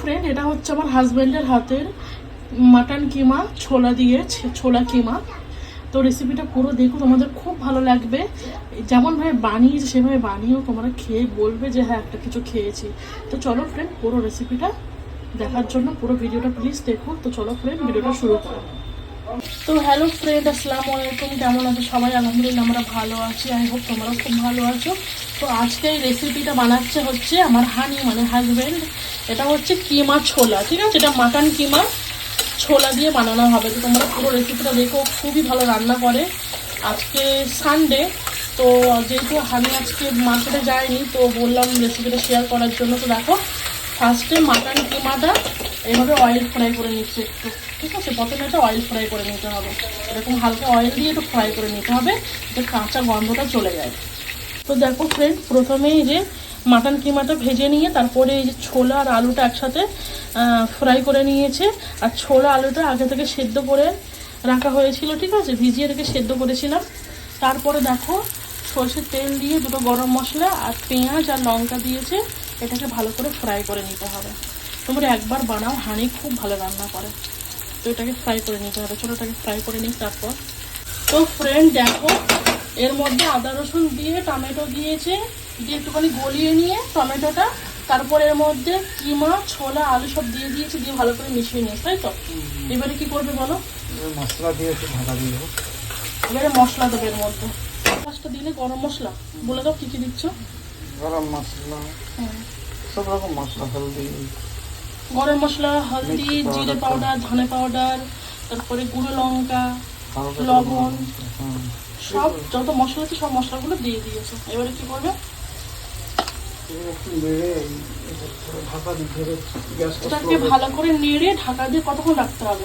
Friend এটা হচ্ছে আমার হাজব্যান্ডের হাতের মাটন কিমা, ছোলা দিয়ে ছোলা কিমা। তো রেসিপিটা পুরো দেখো, তোমাদের খুব ভালো লাগবে। যেমনভাবে বানিয়েছি, সেভাবে বানিয়েও তোমরা খেয়ে বলবে যে হ্যাঁ একটা কিছু খেয়েছি। তো চলো ফ্রেন্ড পুরো রেসিপিটা দেখার জন্য পুরো ভিডিওটা প্লিজ দেখো। তো চলো ফ্রেন্ড ভিডিওটা শুরু করো। তো হ্যালো ফ্রেন্ড আসসালামু আলাইকুম। কেমন আছো সবাই? আলহামদুলিল্লাহ আমরা ভালো আছি। আই হোপ তোমরাও খুব ভালো আছো। তো আজকে এই রেসিপিটা বানাচ্ছে হচ্ছে আমার হানি মানে হাজব্যান্ড এটা হচ্ছে কিমা ছোলা, ঠিক আছে? এটা মাটন কিমা ছোলা দিয়ে বানানো হবে। তো তোমরা পুরো রেসিপিটা দেখো, খুবই ভালো রান্না করে। আজকে সানডে তো যেহেতু হানি আজকে মার্কেটে যায়নি, তো বললাম রেসিপিটা শেয়ার করার জন্য। তো দেখো ফার্স্টে মাটন কিমাটা এইভাবে অয়েল ফ্রাই করে নিচ্ছে একটু। ঠিক আছে? প্রথমে এটা অয়েল ফ্রাই করে নিতে হবে। এরকম হালকা অয়েল দিয়ে একটু ফ্রাই করে নিতে হবে, যাতে কাঁচা গন্ধটা চলে যায়। তো দেখো ফ্রেন্ড প্রথমেই যে মাটন কিমাটা ভেজে নিয়ে, তারপরে এই যে ছোলা আর আলুটা একসাথে ফ্রাই করে নিয়েছে। আর ছোলা আলুটা আগে থেকে সেদ্ধ করে রাখা হয়েছিল, ঠিক আছে? ভিজিয়ে রেখে সেদ্ধ করেছিলাম। তারপরে দেখো সর্ষের তেল দিয়ে দুটো গরম মশলা আর পেঁয়াজ আর লঙ্কা দিয়েছে। এটাকে ভালো করে ফ্রাই করে নিতে হবে। তোমরা একবার বানাও হানি খুব ভালো রান্না করে। তো এটাকে ফ্রাই করে নিতে হবে ছোটো এটাকে ফ্রাই করে নিই তারপর। তো ফ্রেন্ড দেখো এর মধ্যে আদা রসুন দিয়ে টমেটো দিয়েছে দিয়ে একটুখানি গলিয়ে নিয়ে টমেটোটা তারপর এর মধ্যে কিমা ছোলা আলু সব দিয়ে দিয়েছে দিয়ে ভালো করে মিশিয়ে নিয়েছে তাই তো? এবারে কি করবে বলো? মশলা দিয়ে একটু ঢাকা দিয়ে দেবো। এবারে মশলা দেবে এর মধ্যে। পাঁচটা দিলে গরম মশলা বলে দাও কি কি দিচ্ছ? গরম মশলা। সব রকম মশলা হলদি গরম মশলা হলদি জিরে পাউডার ধনে পাউডার তারপরে গুঁড়ো লঙ্কা লবণ। সব যত মশলা আছে সব মশলাগুলো দিয়ে দিয়েছে এবারে কি করবে এটাকে ভালো করে নেড়ে ঢাকা দিয়ে কতক্ষণ রাখতে হবে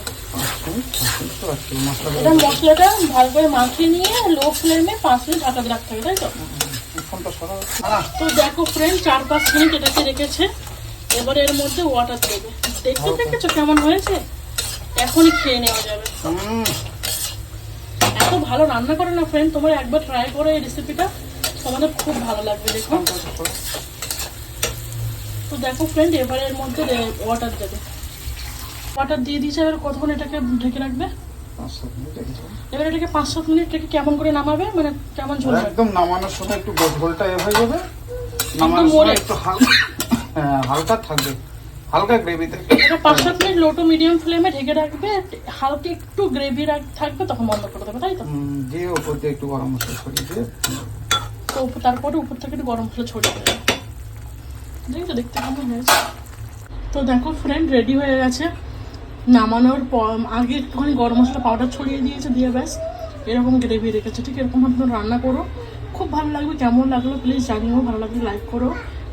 এটা মশলাটা ভালো করে মাখিয়ে নিয়ে লো ফ্লেমে পাঁচ মিনিট ঢাকা দিয়ে রাখতে হবে তাই তো তো দেখো ফ্রেন্ড চার পাঁচ মিনিট এটাকে রেখেছে এবার এর মধ্যে ওয়াটার দেবে। দেখতে দেখেছ কেমন হয়েছে? এখনই খেয়ে নেওয়া যাবে। হুম। এত ভালো রান্না করে না ফ্রেন্ড তোমরা একবার ট্রাই করো এই রেসিপিটা তোমাদের খুব ভালো লাগবে দেখো। তো দেখো ফ্রেন্ড এবার এর মধ্যে ওয়াটার দেবে। ওয়াটার দিয়ে দিয়েছে এবার কতক্ষণ এটাকে ঢেকে রাখবে। এবার এটাকে পাঁচ সাত মিনিট থেকে কেমন করে নামাবে? মানে কেমন ঝোল একদম নামানোর সময় একটু ঝোলটা এ হয়ে যাবে নামানোর সময় একটু হালকা হালকা থাকবে। হালকা গ্রেভিতে এটা পাঁচ সাত মিনিট লো টু মিডিয়াম ফ্লেমে ঢেকে রাখবে। হালকা একটু গ্রেভি থাকবে তখন বন্ধ করে দেবে তাই তো? দিয়ে ওপর দিয়ে একটু গরম মশলা ছড়িয়ে দিয়ে তো তারপরে উপর থেকে একটু গরম মশলা ছড়িয়ে দেবে। দেখি তো দেখতে কেমন হয়েছে। তো দেখো ফ্রেন্ড রেডি হয়ে গেছে। নামানোর পর আগে একটুখানি গরম মশলা পাউডার ছড়িয়ে দিয়েছে দিয়ে ব্যাস। এরকম গ্রেভি রেখেছে। ঠিক এরকমভাবে তোমরা রান্না করো। খুব ভালো লাগবে কেমন লাগল প্লিজ জানিও। ভালো লাগলে লাইক করো।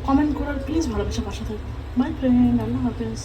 কমেন্ট করার প্লিজ ভালোবাসা পাশে থাকবে বাই ফ্রেন্ড আল্লাহ হাফেজ।